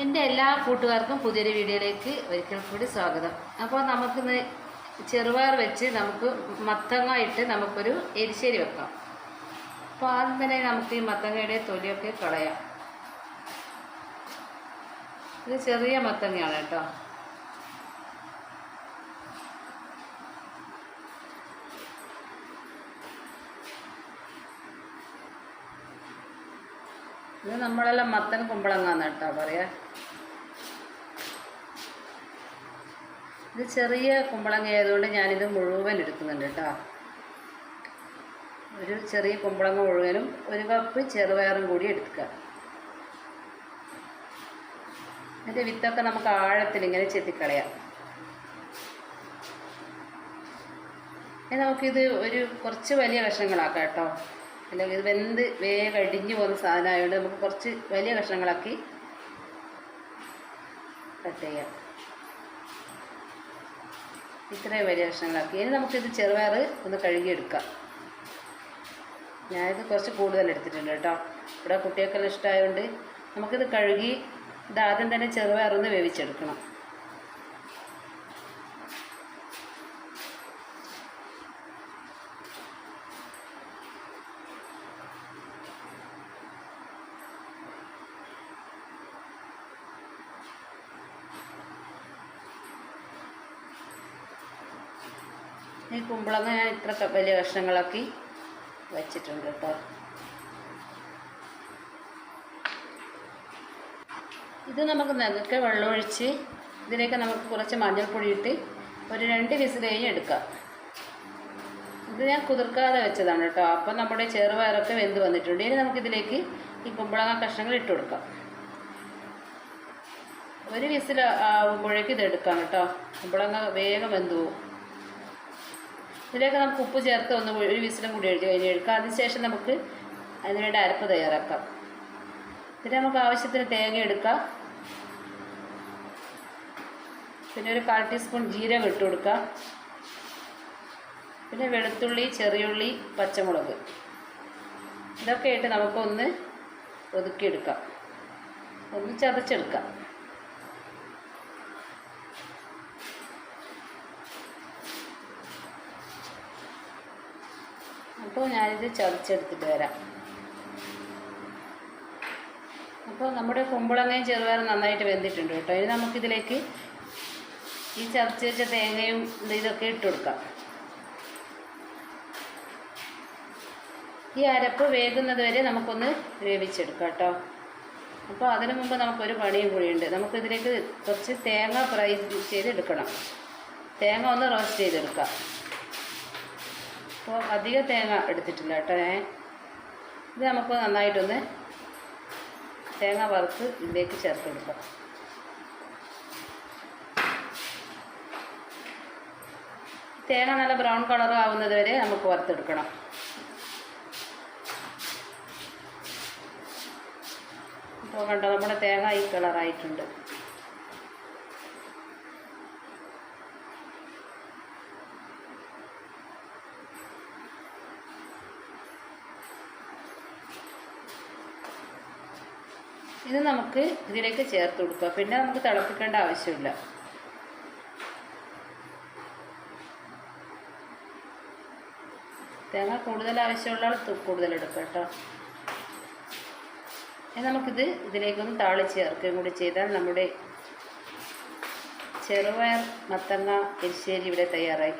എന്റെ എല്ലാ കൂട്ടുകാർക്കും പുതിയൊരു വീഡിയോയിലേക്ക് ഒരിക്കൽ കൂടി സ്വാഗതം. അപ്പോൾ നമുക്കിന്ന് ചെറുപയർ വെച്ച് നമുക്ക് മത്തങ്ങ ഇട്ട് നമുക്കൊരു എരിശ്ശേരി വെക്കാം. അപ്പോൾ ആദ്യം തന്നെ നമുക്ക് ഈ മത്തങ്ങയുടെ തൊലിയൊക്കെ കളയാം. ഇത് ചെറിയ മത്തങ്ങയാണ് കേട്ടോ. ഇത് നമ്മളെല്ലാം മത്തൻ കുമ്പളങ്ങാന്ന് കേട്ടോ പറയാ. ഇത് ചെറിയ കുമ്പളങ്ങ ആയതുകൊണ്ട് ഞാനിത് മുഴുവൻ എടുക്കുന്നുണ്ട് കേട്ടോ. ഒരു ചെറിയ കുമ്പളങ്ങ മുഴുവനും ഒരു കപ്പ് ചെറുപയറും കൂടി എടുക്കുക. എന്നിട്ട് വിത്തൊക്കെ നമുക്ക് ആഴത്തിൽ ഇങ്ങനെ ചെത്തിക്കളയാം. നമുക്കിത് ഒരു കുറച്ച് വലിയ കഷ്ണങ്ങളാക്കാം കേട്ടോ. അല്ലെങ്കിൽ ഇത് വെന്ത് വേഗം അടിഞ്ഞു പോകുന്ന സാധനമായതുകൊണ്ട് നമുക്ക് കുറച്ച് വലിയ കഷ്ണങ്ങളാക്കി കട്ട് ചെയ്യാം. ഇത്രയും വലിയ കഷ്ണങ്ങളാക്കി. ഇനി നമുക്കിത് ചെറുപയർ ഒന്ന് കഴുകിയെടുക്കാം. ഞാനിത് കുറച്ച് കൂടുതൽ എടുത്തിട്ടുണ്ട് കേട്ടോ. ഇവിടെ കുട്ടികൾക്കെല്ലാം ഇഷ്ടമായതുകൊണ്ട് നമുക്കിത് കഴുകി ഇത് ആദ്യം തന്നെ ചെറുപയറൊന്ന് വേവിച്ചെടുക്കണം. ഈ കുമ്പളങ്ങ ഞാൻ ഇത്ര വലിയ കഷ്ണങ്ങളാക്കി വെച്ചിട്ടുണ്ട് കേട്ടോ. ഇത് നമുക്ക് നഗക്കെ വെള്ളമൊഴിച്ച് ഇതിലേക്ക് നമുക്ക് കുറച്ച് മഞ്ഞൾപ്പൊടി ഇട്ട് ഒരു രണ്ട് വിസിൽ കഴിഞ്ഞ് എടുക്കാം. ഇത് ഞാൻ കുതിർക്കാതെ വെച്ചതാണ് കേട്ടോ. അപ്പം നമ്മുടെ ചെറുപയറൊക്കെ വെന്ത് വന്നിട്ടുണ്ട്. ഇനി നമുക്കിതിലേക്ക് ഈ കുമ്പളങ്ങ കഷ്ണങ്ങൾ ഇട്ട് കൊടുക്കാം. ഒരു വിസിൽ ആവുമ്പോഴേക്കും ഇത് എടുക്കാം കേട്ടോ. കുമ്പളങ്ങ വേഗം വെന്ത് ഇതിലേക്ക് നമുക്ക് ഉപ്പ് ചേർത്ത് ഒന്ന് ഒരു വിസിലും കൂടി എഴുതി കഴിഞ്ഞ് എടുക്കാം. അതിനുശേഷം നമുക്ക് അതിനുവേണ്ടി അരപ്പ് തയ്യാറാക്കാം. പിന്നെ നമുക്ക് ആവശ്യത്തിന് തേങ്ങ എടുക്കാം. പിന്നെ ഒരു കാൽ ടീസ്പൂൺ ജീരകം ഇട്ട് കൊടുക്കാം. പിന്നെ വെളുത്തുള്ളി ചെറിയുള്ളി പച്ചമുളക്. ഇതൊക്കെ ആയിട്ട് നമുക്കൊന്ന് ഒതുക്കിയെടുക്കാം. ഒന്ന് ചതച്ചെടുക്കാം. അപ്പോൾ ഞാനിത് ചതച്ചെടുത്തിട്ട് വരാം. അപ്പോൾ നമ്മുടെ കുമ്പളങ്ങയും ചെറുപയറും നന്നായിട്ട് വെന്തിട്ടുണ്ട് കേട്ടോ. ഇനി നമുക്കിതിലേക്ക് ഈ ചതച്ച് വെച്ച തേങ്ങയും ഇത് ഇതൊക്കെ ഇട്ട് കൊടുക്കാം. ഈ അരപ്പ് വേകുന്നത് വരെ നമുക്കൊന്ന് വേവിച്ചെടുക്കാം കേട്ടോ. അപ്പോൾ അതിനു മുമ്പ് നമുക്കൊരു പണിയും കൂടിയുണ്ട്. നമുക്കിതിലേക്ക് കുറച്ച് തേങ്ങ ഫ്രൈ ചെയ്തെടുക്കണം. തേങ്ങ ഒന്ന് റോസ്റ്റ് ചെയ്തെടുക്കാം. അപ്പോൾ അധിക തേങ്ങ എടുത്തിട്ടില്ല കേട്ടോ ഞാൻ. ഇത് നമുക്ക് നന്നായിട്ടൊന്ന് തേങ്ങ വറുത്ത് ഇതിലേക്ക് ചേർത്ത് കൊടുക്കാം തേങ്ങ നല്ല ബ്രൗൺ കളർ ആവുന്നത് വരെ നമുക്ക് വറുത്തെടുക്കണം. ഇപ്പോൾ കണ്ടോ നമ്മുടെ തേങ്ങ ഈ കളറായിട്ടുണ്ട്. ഇത് നമുക്ക് ഇതിലേക്ക് ചേർത്ത് കൊടുക്കുക. പിന്നെ നമുക്ക് തിളപ്പിക്കേണ്ട ആവശ്യമില്ല. തേങ്ങ കൂടുതൽ ആവശ്യമുള്ള ആൾ കൂടുതൽ എടുക്കുക കേട്ടോ. ഇനി നമുക്കിത് ഇതിലേക്കൊന്ന് താളി ചേർക്കുകയും കൂടി ചെയ്താൽ നമ്മുടെ ചെറുപയർ മത്തങ്ങ എരിശ്ശേരി ഇവിടെ തയ്യാറായി.